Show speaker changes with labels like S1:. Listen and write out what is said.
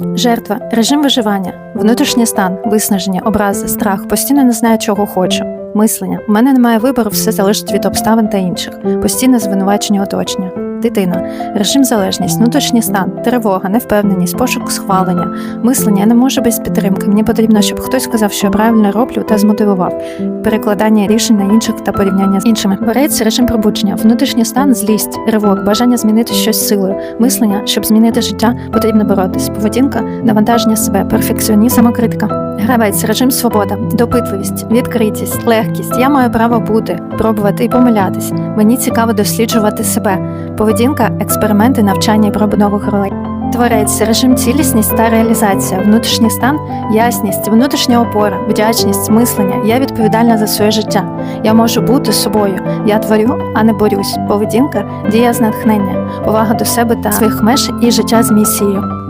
S1: Жертва, режим виживання, внутрішній стан, виснаження, образи, страх, постійно не знаю, чого хочу. Мислення. У мене немає вибору, все залежить від обставин та інших, постійне звинувачення оточення. Дитина, режим залежність, внутрішній стан, тривога, невпевненість, пошук схвалення, мислення. Не можу без підтримки. Мені потрібно, щоб хтось сказав, що я правильно роблю та змотивував. Перекладання рішень на інших та порівняння з іншими. Борець режим пробудження, внутрішній стан, злість, ривок, бажання змінити щось силою, мислення, щоб змінити життя, потрібно боротись. Поведінка, навантаження себе, перфекціонізм, самокритика. Гравець, режим свобода, допитливість, відкритість, легкість. Я маю право бути, пробувати і помилятись. Мені цікаво досліджувати себе. Поведінка, експерименти, навчання і проби нових ролей. Творець, режим цілісність та реалізація, внутрішній стан, ясність, внутрішня опора, вдячність, мислення. Я відповідальна за своє життя. Я можу бути собою. Я творю, а не борюсь. Поведінка, дія з натхнення, повага до себе та своїх меж і життя з місією.